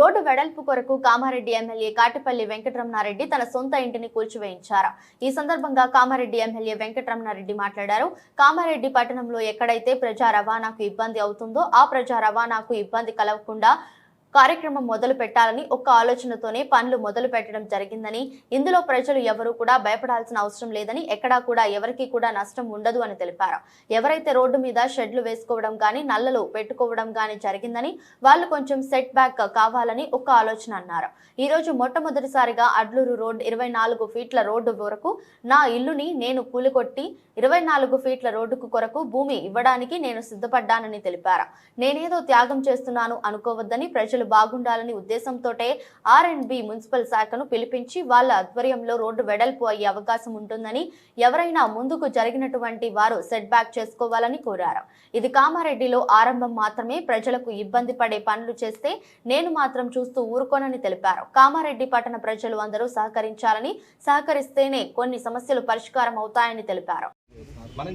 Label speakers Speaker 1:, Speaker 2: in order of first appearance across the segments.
Speaker 1: Road వెడల్పు కొరకు Kamareddy MLA Katipalli Venkataramana Reddy తన సొంత ఇంటిని కూల్చివేయించారు. ఈ సందర్భంగా కామారెడ్డి ఎమ్మెల్యే వెంకటరమణారెడ్డి మాట్లాడారు. కామారెడ్డి పట్టణంలో ఎక్కడైతే ప్రజా రవాణాకు ఇబ్బంది అవుతుందో ఆ ప్రజా రవాణాకు ఇబ్బంది కలగకుండా కార్యక్రమం మొదలు పెట్టాలని ఒక్క ఆలోచనతోనే పనులు మొదలు పెట్టడం జరిగిందని ఇందులో ప్రజలు ఎవరు కూడా భయపడాల్సిన అవసరం లేదని ఎక్కడా కూడా ఎవరికీ కూడా నష్టం ఉండదు అని తెలిపారు. ఎవరైతే రోడ్డు మీద షెడ్లు వేసుకోవడం కానీ నల్లలు పెట్టుకోవడం కానీ జరిగిందని వాళ్ళు కొంచెం సెట్ బ్యాక్ కావాలని ఒక్క ఆలోచన అన్నారు. ఈ రోజు మొట్టమొదటిసారిగా అడ్లూరు రోడ్ ఇరవై నాలుగు ఫీట్ల రోడ్డు వరకు నా ఇల్లుని నేను కూలికొట్టి ఇరవై నాలుగు ఫీట్ల రోడ్డుకు కొరకు భూమి ఇవ్వడానికి నేను సిద్ధపడ్డానని తెలిపారు. నేనేదో త్యాగం చేస్తున్నాను అనుకోవద్దని ప్రజలు బాగుండాలని ఉద్దేశంతోటే ఆర్ అండ్ బి మున్సిపల్ శాఖను పిలిపించి వాళ్ళ ఆధ్వర్యంలో రోడ్డు వెడల్పు అయ్యే అవకాశం ఉంటుందని ఎవరైనా ముందుకు జరిగినటువంటి వారు సెట్ బ్యాక్ చేసుకోవాలని కోరారు. ఇది కామారెడ్డిలో ఆరంభం మాత్రమే. ప్రజలకు ఇబ్బంది పడే పనులు చేస్తే నేను మాత్రం చూస్తూ ఊరుకోనని తెలిపారు. కామారెడ్డి పట్టణ ప్రజలు అందరూ సహకరించాలని సహకరిస్తేనే కొన్ని సమస్యలు పరిష్కారం అవుతాయని తెలిపారు.
Speaker 2: మనం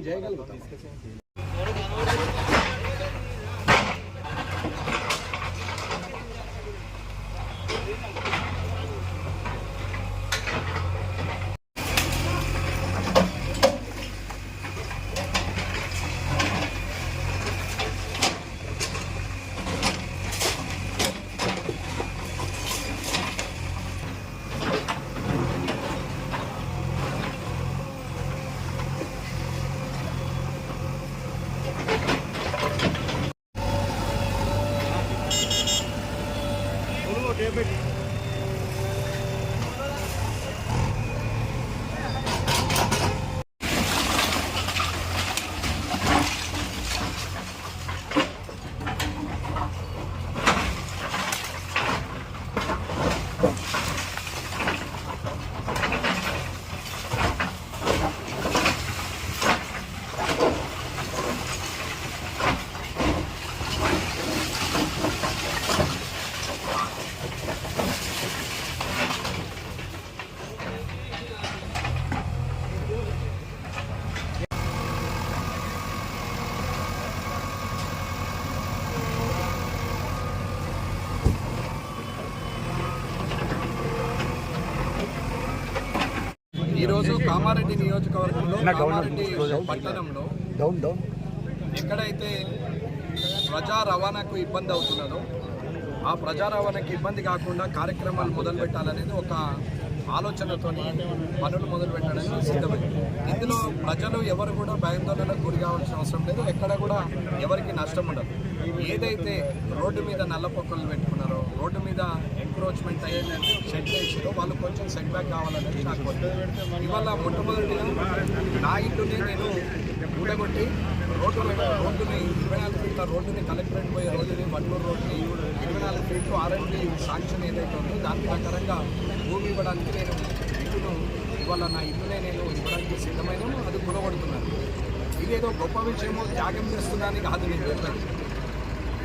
Speaker 2: ਵੱਡੇ ఈరోజు కామారెడ్డి నియోజకవర్గంలో కామారెడ్డి పట్టణంలో
Speaker 3: డౌన్ డౌన్
Speaker 2: ఎక్కడైతే ప్రజా రవాణాకు ఇబ్బంది అవుతున్నదో ఆ ప్రజా రవాణాకి ఇబ్బంది కాకుండా కార్యక్రమాలు మొదలు పెట్టాలనేది ఒక ఆలోచనతో పనులు మొదలు పెట్టడానికి సిద్ధమైంది. ఇందులో ప్రజలు ఎవరు కూడా భయాందోళనకు గురి కావాల్సిన అవసరం లేదు. ఎక్కడ కూడా ఎవరికి నష్టం ఉండదు. ఏదైతే రోడ్డు మీద నల్ల పొక్కలు పెట్టుకున్నారో రోడ్డు మీద ఎంక్రోచ్మెంట్ అయ్యేటట్టు సెట్ చేసిరో వాళ్ళు కొంచెం సెట్ బ్యాక్ కావాలనేది నాకు ఇవాళ మొట్టమొదటిగా నా ఇంటినే నేను ఊడగొట్టి రోడ్డు రోడ్డుని ఇరవై నాలుగు ఫీట్ల రోడ్డుని కలెక్టరేట్ పోయే రోడ్డుని వడ్లూరు రోడ్డుని ఇరవై నాలుగు ఫీట్లు ఆర్ఎండి శాంక్షన్ ఏదైతే ఉందో దాని ప్రకారంగా భూమి ఇవ్వడానికి నేను ఇల్లును ఇవాళ నా ఇల్లునే నేను ఇవ్వడానికి సిద్ధమైన అది కూడగొడుతున్నాను ఇదేదో గొప్ప విషయమో త్యాగం చేస్తున్నానికి కాదు నేను చెప్పాను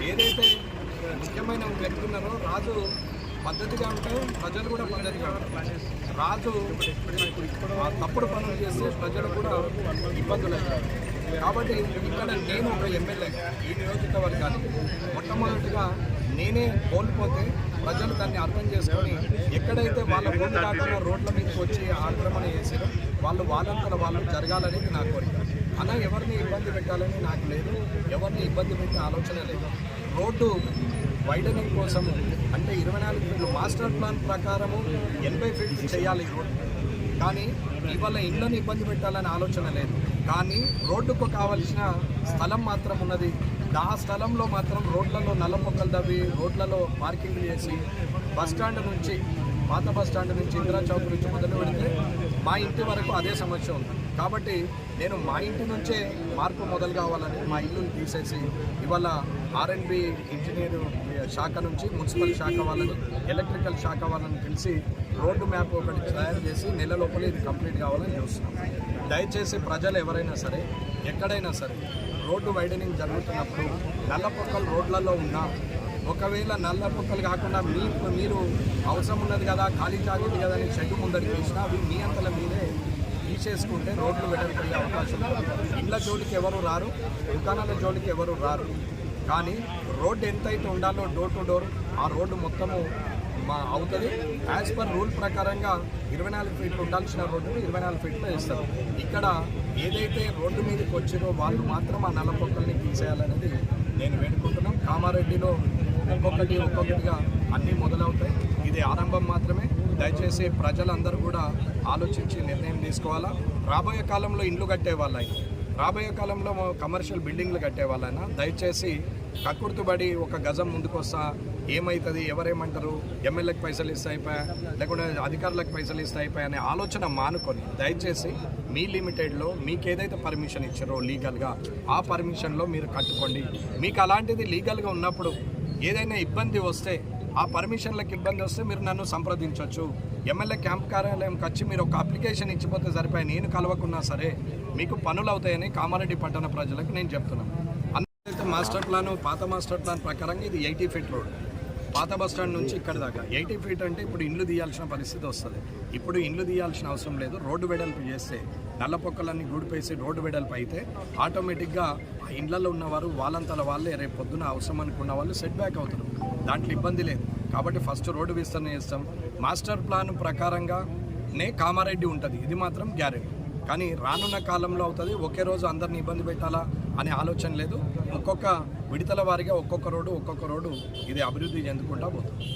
Speaker 2: ఏదైతే ముఖ్యమైన వ్యక్తి ఉన్నారో రాజు పద్ధతిగా ఉంటే ప్రజలు కూడా పద్ధతిగా ఉంటారు. రాజు తప్పుడు పనులు చేస్తే ప్రజలు కూడా ఇబ్బందులు అవుతారు. కాబట్టి ఇక్కడ నేను ఒక ఎమ్మెల్యే ఈ నియోజకవర్గానికి మొట్టమొదటిగా నేనే కోల్పోతే ప్రజలు దాన్ని అర్థం చేసుకొని ఎక్కడైతే వాళ్ళ భూమి కాకుండా రోడ్ల మీదకి వచ్చి ఆక్రమణ చేసారో వాళ్ళు వాళ్ళంతల వాళ్ళు జరగాలనేది నా కోరిక. అలా ఎవరిని ఇబ్బంది పెట్టాలని నాకు లేదు. ఎవరిని ఇబ్బంది పెట్టే ఆలోచన లేదు. రోడ్డు వైడనింగ్ కోసము అంటే ఇరవై నాలుగు ఫీట్లు మాస్టర్ ప్లాన్ ప్రకారము ఎనభై ఫీట్లు చేయాలి రోడ్డు. కానీ ఇవాళ ఇళ్ళని ఇబ్బంది పెట్టాలని ఆలోచన లేదు. కానీ రోడ్డుకు కావలసిన స్థలం మాత్రం ఉన్నది. ఆ స్థలంలో మాత్రం రోడ్లలో నల్ల మొక్కలు తవ్వి రోడ్లలో పార్కింగ్ చేసి బస్ స్టాండ్ నుంచి పాత బస్టాండ్ నుంచి ఇందిరా చౌక్ నుంచి మొదలు పెడితే మా ఇంటి వరకు అదే సమస్య ఉంది. కాబట్టి నేను మా ఇంటి నుంచే మార్పు మొదలు కావాలని మా ఇల్లుని తీసేసి ఇవాళ ఆర్ఎండ్బి ఇంజనీర్ శాఖ నుంచి మున్సిపల్ శాఖ వాళ్ళని ఎలక్ట్రికల్ శాఖ వాళ్ళని పిలిచి రోడ్డు మ్యాప్ ఒకటి తయారు చేసి నెల లోపల ఇది కంప్లీట్ కావాలని చూస్తున్నాం. దయచేసి ప్రజలు ఎవరైనా సరే ఎక్కడైనా సరే రోడ్డు వైడనింగ్ జరుగుతున్నప్పుడు నల్లపొక్కలు రోడ్లలో ఉన్నా ఒకవేళ నల్ల పొక్కలు కాకుండా మీ మీరు అవసరం ఉన్నది కదా ఖాళీ జాగ్రత్త కదా అని షెడ్ ముందరికి వేసినా అవి మీ అంతల మీరే తీసేసుకుంటే రోడ్లు వెళ్ళకపోయే అవకాశం ఉంది ఇళ్ళ జోలికి ఎవరు రారు దుకాణాల జోలికి ఎవరు రారు. కానీ రోడ్డు ఎంతైతే ఉండాలో డోర్ టు డోర్ ఆ రోడ్డు మొత్తము మా అవుతుంది. యాజ్ పర్ రూల్ ప్రకారంగా ఇరవై నాలుగు ఫీట్లు ఉండాల్సిన రోడ్డును ఇరవై నాలుగు ఫీట్లు వేస్తారు ఇక్కడ ఏదైతే రోడ్డు మీదకి వచ్చినో వాళ్ళు మాత్రం ఆ నల్లపొక్కల్ని తీసేయాలనేది నేను వేడుకుంటున్నాం. కామారెడ్డిలో ఒక్కొక్కటి ఒక్కొక్కటిగా అన్నీ మొదలవుతాయి. ఇది ఆరంభం మాత్రమే. దయచేసి ప్రజలందరూ కూడా ఆలోచించి నిర్ణయం తీసుకోవాలా? రాబోయే కాలంలో ఇండ్లు కట్టే వాళ్ళైనా రాబోయే కాలంలో కమర్షియల్ బిల్డింగ్లు కట్టే వాళ్ళైనా దయచేసి కక్కుర్తుబడి ఒక గజం ముందుకొస్తా ఏమవుతుంది ఎవరేమంటారు ఎమ్మెల్యేకి పైసలు ఇస్తే అయిపోయా లేకుంటే అధికారులకు పైసలు ఇస్తే అయిపోయా అనే ఆలోచన మానుకొని దయచేసి మీ లిమిటెడ్లో మీకు ఏదైతే పర్మిషన్ ఇచ్చారో లీగల్గా ఆ పర్మిషన్లో మీరు కట్టుకోండి. మీకు అలాంటిది లీగల్గా ఉన్నప్పుడు ఏదైనా ఇబ్బంది వస్తే ఆ పర్మిషన్లకు ఇబ్బంది వస్తే మీరు నన్ను సంప్రదించవచ్చు ఎమ్మెల్యే క్యాంప్ కార్యాలయంకి వచ్చి మీరు ఒక అప్లికేషన్ ఇచ్చిపోతే సరిపోయి నేను కలవకున్నా సరే మీకు పనులు అవుతాయని కామారెడ్డి పట్టణ ప్రజలకు నేను చెప్తున్నాను. మాస్టర్ ప్లాన్ పాత మాస్టర్ ప్లాన్ ప్రకారంగా ఇది ఎయిటీ ఫీట్ రోడ్ పాత బస్ స్టాండ్ నుంచి ఇక్కడ దాకా. ఎయిటీ ఫీట్ అంటే ఇప్పుడు ఇండ్లు తీయాల్సిన పరిస్థితి వస్తుంది. ఇప్పుడు ఇండ్లు తీయాల్సిన అవసరం లేదు. రోడ్డు వెడల్పు చేస్తే నల్ల పొక్కలన్నీ గూడిపేసి రోడ్డు వెడల్పు అయితే ఆటోమేటిక్గా ఆ ఇండ్లలో ఉన్నవారు వాళ్ళంతల వాళ్ళే రేపు పొద్దున అవసరం అనుకున్న వాళ్ళు సెట్ బ్యాక్ అవుతారు. దాంట్లో ఇబ్బంది లేదు. కాబట్టి ఫస్ట్ రోడ్డు విస్తరణ చేస్తాం. మాస్టర్ ప్లాన్ ప్రకారంగా నే కామారెడ్డి ఉంటుంది. ఇది మాత్రం గ్యారెంటీ. కానీ రానున్న కాలంలో అవుతుంది. ఒకే రోజు అందరిని ఇబ్బంది పెట్టాలా అనే ఆలోచన లేదు. ఒక్కొక్క విడతల వారిగా ఒక్కొక్క రోడ్డు ఒక్కొక్క రోడ్డు ఇది అభివృద్ధి చెందుకుంటా పోతుంది.